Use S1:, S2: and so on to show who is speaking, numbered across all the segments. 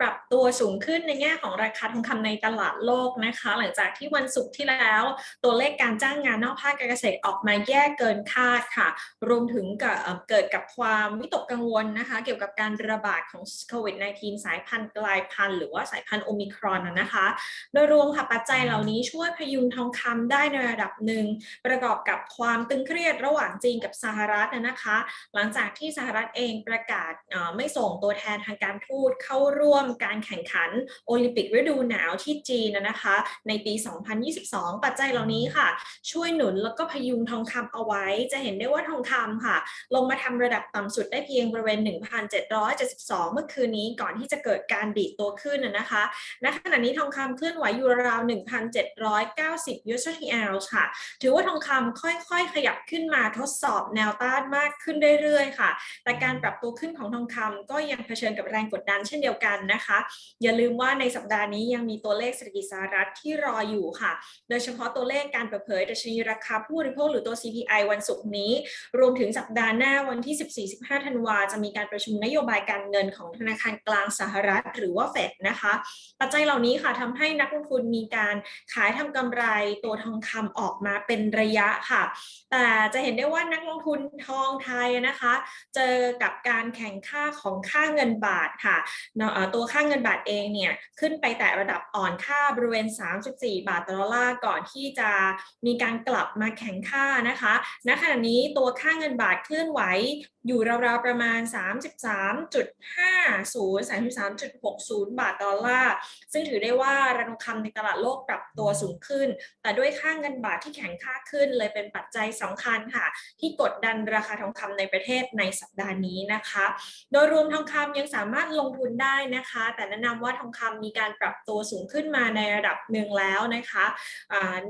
S1: ปรับตัวสูงขึ้นในแง่ของราคาทองคำในตลาดโลกนะคะ หลังจากที่วันศุกร์ที่แล้ว ตัวเลขการจ้างงานนอกภาคการเกษตรออกมาแย่เกินคาดค่ะ รวมถึงกับเกิดกับความวิตกกังวลนะคะ เกี่ยวกับการระบาดของโควิด -19 สายพันธุ์กลายพันธุ์หรือว่าสายพันธุ์โอมิครอนนะคะ โดยรวมค่ะปัจจัยเหล่านี้ช่วยพยุงทองคำได้ในระดับหนึ่ง ประกอบกับความตึงเครียดระหว่างจีนกับสหรัฐนะคะ หลังจากที่สหรัฐเองประกาศไม่ส่งตัวแทนทางการทูตเข้าร่วมการแข่งขันโอลิมปิกฤดูหนาวที่จีนนะคะ ในปี 2022 ปัจจัยเหล่านี้ค่ะ ช่วยหนุนแล้วก็พยุงทองคำเอาไว้ จะเห็นได้ว่าทองคำค่ะ ลงมาทำระดับต่ำสุดได้เพียงบริเวณ 1,772 เมื่อคืนนี้ก่อนที่จะเกิดการดีดตัวขึ้นนะนะคะณขณะนี้ทองคำเคลื่อนไหวอยู่ราว 1,790 US TR ค่ะ ถือว่าทองคำค่อยๆ ขยับขึ้นมาทดสอบแนวต้านมากขึ้นเรื่อยๆ ค่ะ แต่การปรับตัวขึ้นของทองคำก็ยังเผชิญกับแรงกดดันเช่นเดียวกันนะคะ อย่าลืมว่าในสัปดาห์นี้ยังมีตัวเลขเศรษฐกิจสหรัฐที่รออยู่ค่ะ โดยเฉพาะตัวเลขการเปิดเผยดัชนีราคาผู้บริโภคหรือตัว CPI วันศุกร์นี้ รวมถึงสัปดาห์หน้าวันที่ 14-15 ธันวาจะมีการประชุมนโยบายการเงินของธนาคารกลางสหรัฐ หรือว่าเฟดนะคะ ปัจจัยเหล่านี้ค่ะทำให้นักลงทุนมีการขายทำกำไรตัวทองคำออกมาเป็นระยะค่ะ แต่จะเห็นได้ว่านักลงทุนทองไทยนะคะ เจอกับการแข่งค่าของค่าเงินบาทค่ะเนาะเอ่อตัวค่าเงินบาทเองเนี่ยขึ้นไปแต่ระดับอ่อนค่าบริเวณ 34 บาทต่อดอลลาร์ก่อนที่จะมีการกลับมาแข่งค่านะคะณขณะนี้ตัวค่าเงินบาทเคลื่อนไหวอยู่ราวๆประมาณ 33.50 33.60 บาทดอลลาร์ ซึ่งถือได้ว่าราคาทองคำในตลาดโลกปรับตัวสูงขึ้น แต่ด้วยค่าเงินบาทที่แข็งค่าขึ้นเลยเป็นปัจจัยสำคัญค่ะ ที่กดดันราคาทองคำในประเทศในสัปดาห์นี้นะคะ โดยรวมทองคำยังสามารถลงทุนได้นะคะแต่แนะนำว่าทองคำมีการปรับตัวสูงขึ้นมาในระดับหนึ่งแล้วนะคะ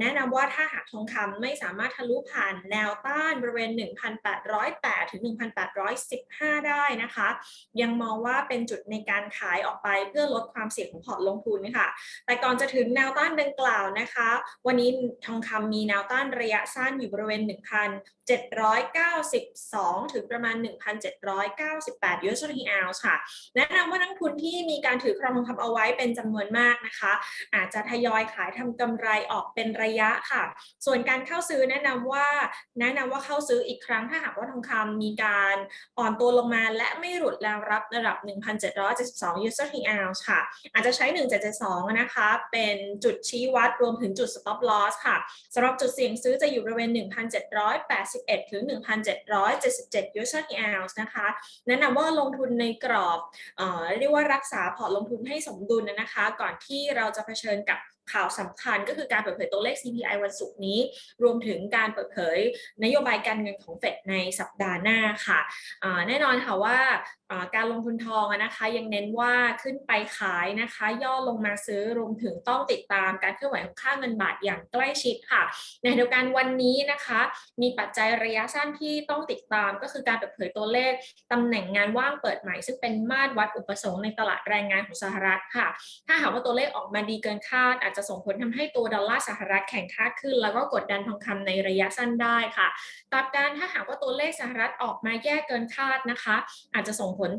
S1: แนะนำว่าถ้าหากทองคำไม่สามารถทะลุผ่านแนวต้านบริเวณ 1,808 ถึง 1,815 ได้นะคะ ยังมองว่าเป็นจุดในการขายออกไปเพื่อลดความเสี่ยงของพอร์ตลงทุนค่ะ แต่ก่อนจะถึงแนวต้านดังกล่าวนะคะ วันนี้ทองคำมีแนวต้านระยะสั้นอยู่บริเวณ 1,792 ถึงประมาณ 1,798 US ounce ค่ะ แนะนำว่านักทุนที่มีการถือครองทองคำเอาไว้เป็นจำนวนมากนะคะ อาจจะทยอยขายทำกำไรออกเป็นระยะค่ะ ส่วนการเข้าซื้อแนะนำว่าแนะนำว่าเข้าซื้ออีกครั้งถ้าหากว่าทองคำมีการอ่อนตัวลงมาและไม่หลุดแนวรับระดับ 1,772 US ounce ค่ะ อาจจะใช้ 1772 นะคะ เป็นจุดชี้วัดรวมถึงจุด stop loss ค่ะสำหรับจุดเสี่ยงซื้อจะอยู่บริเวณ 1,780 1,781ถึง 1,777 US ounce นะคะแนะนำว่าลงทุนในกรอบเออเรียกว่ารักษาพอร์ตลงทุนให้สมดุลนะคะ ก่อนที่เราจะเผชิญกับ ข่าวสำคัญก็คือการเปิดเผยตัวเลข CPI วันศุกร์นี้ รวมถึงการเปิดเผยนโยบายการเงินของเฟดในสัปดาห์หน้าค่ะแน่นอนค่ะว่าการลงทุนทองนะคะยังเน้นว่าขึ้นไปขายนะคะ ย่อลงมาซื้อรวมถึงต้องติดตามการเคลื่อนไหวของค่าเงินบาทอย่างใกล้ชิดค่ะ ในเดียวกันวันนี้นะคะ มีปัจจัยระยะสั้นที่ต้องติดตามก็คือการเปิดเผยตัวเลขตำแหน่งงานว่างเปิดใหม่ ซึ่งเป็นมาตรวัดอุปสงค์ในตลาดแรงงานของสหรัฐค่ะ ถ้าหากว่าตัวเลขออกมาดีเกินคาดอาจจะส่งผลทำให้ตัวดอลลาร์สหรัฐแข็งค่าขึ้น แล้วก็กดดันทองคำในระยะสั้นได้ค่ะกลับการถ้าหากว่าตัวเลขสหรัฐออกมาแย่เกินคาดนะคะ อาจจะส่งผล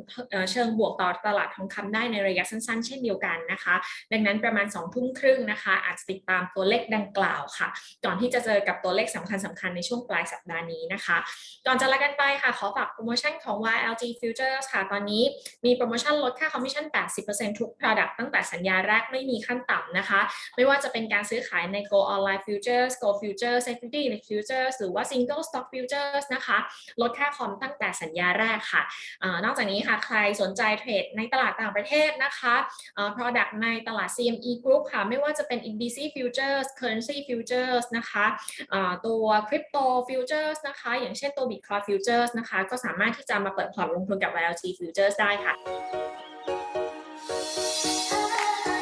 S1: เชิงบวกต่อตลาดทองคำได้ในระยะสั้น ๆ เช่นเดียวกันนะคะ ดังนั้นประมาณ2ทุ่มครึ่งนะคะ อาจจะติดตามตัวเลขดังกล่าวค่ะ ก่อนที่จะเจอกับตัวเลขสำคัญสคัญในช่วงปลายสัปดาห์นี้นะคะ ก่อนจะลากันไปค่ะ ขอฝากโปรโมชั่นของ YLG Futures ค่ะ ตอนนี้มีโปรโมชั่นลดค่าคอมมิชชั่น 80%ทุก Product ตั้งแต่สัญญาแรกไม่มีขั้นต่ำนะคะไม่ว่าจะเป็นการซื้อขายใน Go Online Futures Go Futures Equity Futures หรือว่า Single Stock Futures นะคะลดค่าคอมตั้งแต่สัญญาแรกค่ะอนอกจากนี้ค่ะใครสนใจเทรดในตลาดต่างประเทศนะคะเอ่อ product ในตลาด CME Group ค่ะ ไม่ว่าจะเป็น Indices Futures Currency Futures นะคะอ่าตัว Crypto Futures นะคะ อย่างเช่นตัว Bitcoin Futures นะคะ ก็สามารถที่จะมาเปิดพอร์ตลงทุนกับ YLG Futures ได้ค่ะ